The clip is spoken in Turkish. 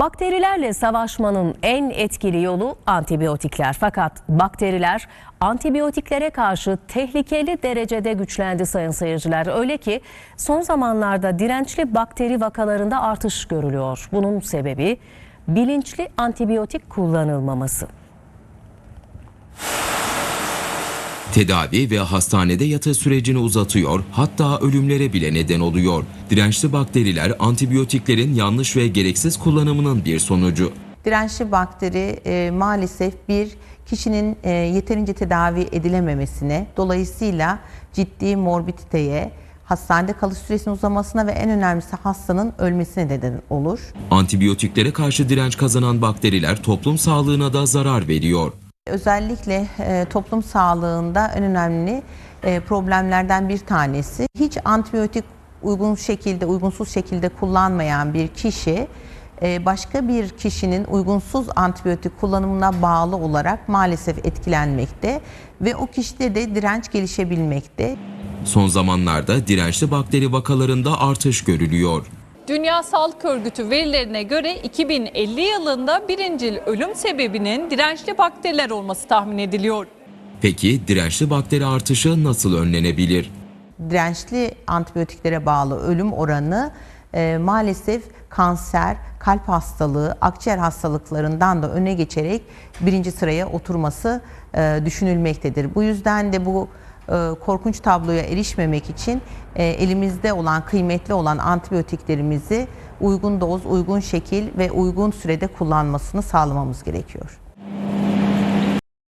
Bakterilerle savaşmanın en etkili yolu antibiyotikler. Fakat bakteriler antibiyotiklere karşı tehlikeli derecede güçlendi sayın seyirciler. Öyle ki son zamanlarda dirençli bakteri vakalarında artış görülüyor. Bunun sebebi bilinçli antibiyotik kullanılmaması. Tedavi ve hastanede yatı sürecini uzatıyor, hatta ölümlere bile neden oluyor. Dirençli bakteriler antibiyotiklerin yanlış ve gereksiz kullanımının bir sonucu. Dirençli bakteri e, maalesef bir kişinin e, yeterince tedavi edilememesine, dolayısıyla ciddi morbiditeye, hastanede kalış süresinin uzamasına ve en önemlisi hastanın ölmesine neden olur. Antibiyotiklere karşı direnç kazanan bakteriler toplum sağlığına da zarar veriyor. Özellikle e, toplum sağlığında en önemli e, problemlerden bir tanesi. Hiç antibiyotik uygun şekilde, uygunsuz şekilde kullanmayan bir kişi e, başka bir kişinin uygunsuz antibiyotik kullanımına bağlı olarak maalesef etkilenmekte ve o kişide de direnç gelişebilmekte. Son zamanlarda dirençli bakteri vakalarında artış görülüyor. Dünya Sağlık Örgütü verilerine göre 2050 yılında birincil ölüm sebebinin dirençli bakteriler olması tahmin ediliyor. Peki dirençli bakteri artışı nasıl önlenebilir? dirençli antibiyotiklere bağlı ölüm oranı e, maalesef kanser, kalp hastalığı, akciğer hastalıklarından da öne geçerek birinci sıraya oturması e, düşünülmektedir. Bu yüzden de bu korkunç tabloya erişmemek için e, elimizde olan kıymetli olan antibiyotiklerimizi uygun doz, uygun şekil ve uygun sürede kullanmasını sağlamamız gerekiyor.